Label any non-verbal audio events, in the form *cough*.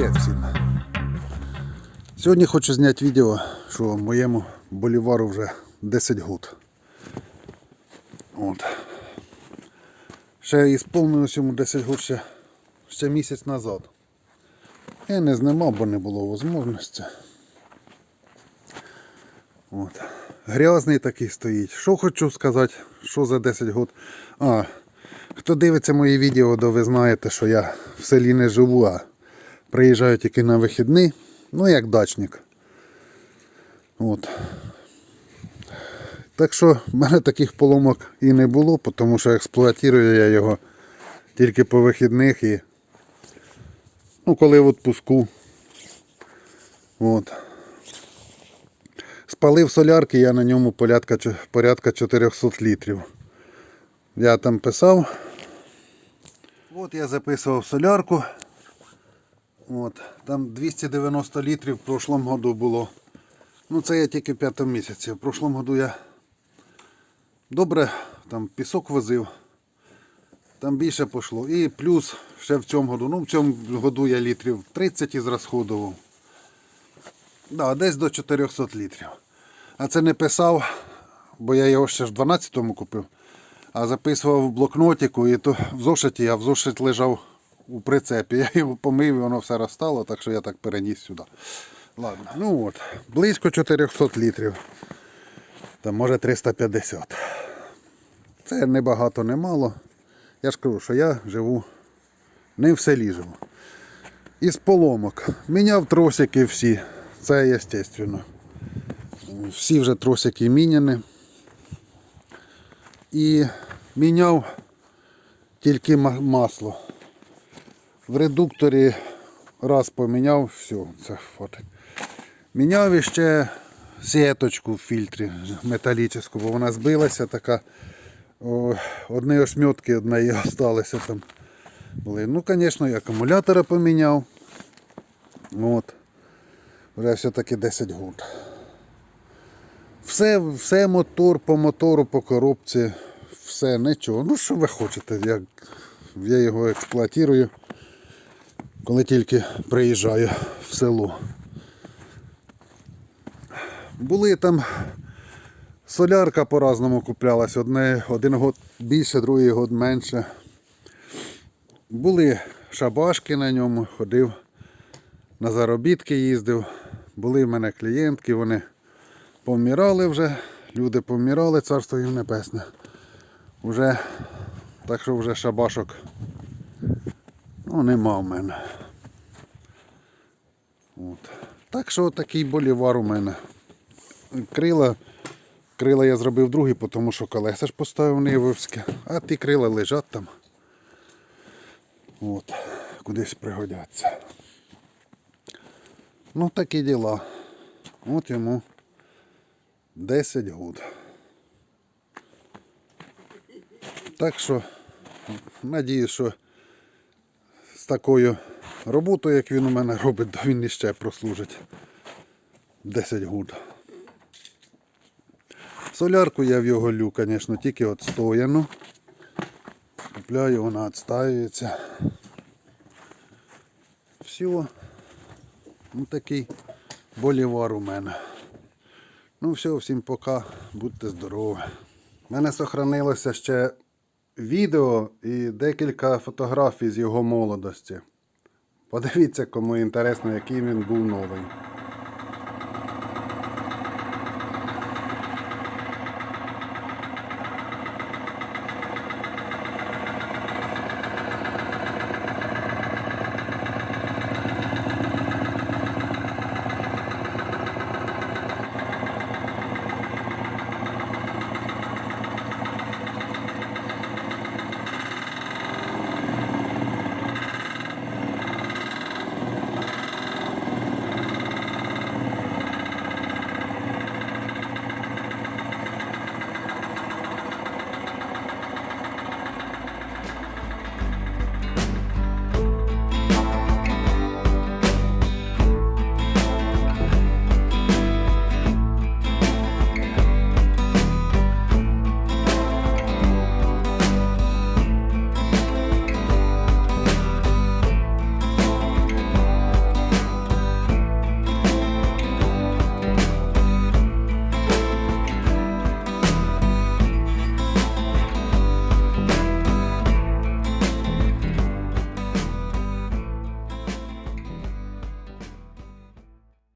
Привіт всім! Сьогодні хочу зняти відео, що моєму болівару вже 10 год. От. Ще ісполнилось йому 10 год ще, ще місяць назад. Я не знімав, бо не було можливості. От. Грязний такий стоїть. Що хочу сказати, що за 10 год. А, хто дивиться мої відео, то ви знаєте, що я в селі не живу, а приїжджаю тільки на вихідні, ну як дачник. От. Так що в мене таких поломок і не було, тому що експлуатую я його тільки по вихідних і ну, коли в відпуску. От. Спалив солярки, я на ньому порядка, порядка 400 літрів. Я там писав. От я записував солярку. От, там 290 літрів в прошлому году було. Ну це я тільки в п'ятому місяці. В прошлому году я добре там пісок возив. Там більше пішло. І плюс ще в цьому году. Ну в цьому году я літрів 30 ізрасходував. Да, десь до 400 літрів. А це не писав, бо я його ще ж в 12-му купив. А записував в блокнотику і то в зошиті, а в зошит лежав у прицепі. *laughs* Я його помив і воно все розстало, так що я так переніс сюди. Ладно, ну от, близько 400 літрів. Там може 350. Це не багато, не мало. Я ж кажу, що я живу не в селі живу. Із поломок. Міняв тросики всі. Це естественно. Всі вже тросики міняні. І міняв тільки масло. В редукторі раз поміняв, все, це фотик. Міняв іще сіточку в фільтрі металічну, бо вона збилася така. О, одні ошметки од неї залишилися там. Були. Ну, звісно, і акумулятора поміняв. От. Вже все-таки 10 год. Все, все мотор по мотору, по коробці, все, нічого. Ну що ви хочете, як я його експлуатую, коли тільки приїжджаю в село. Були там солярка по-разному куплялась. Одне, один год більше, другий год менше. Були шабашки на ньому, ходив, на заробітки їздив. Були в мене клієнтки, вони помирали вже, люди помирали, царство їм небесне. Уже, так що вже шабашок ну, нема в мене. От. Так що такий болівар у мене. Крила, крила я зробив другі, тому що колеса ж поставив нивовське, а ті крила лежать там. От, кудись пригодяться. Ну такі діла. От йому 10 год. Так що, надіюсь, що такою роботою, як він у мене робить, то він іще прослужить 10 год. Солярку я в його лю, звісно, тільки відстояну. Купляю, вона відстаюється. Все. Ну такий болівар у мене. Ну все, всім пока, будьте здорові. У мене сохранилося ще відео і декілька фотографій з його молодості. Подивіться, кому інтересно, який він був новий.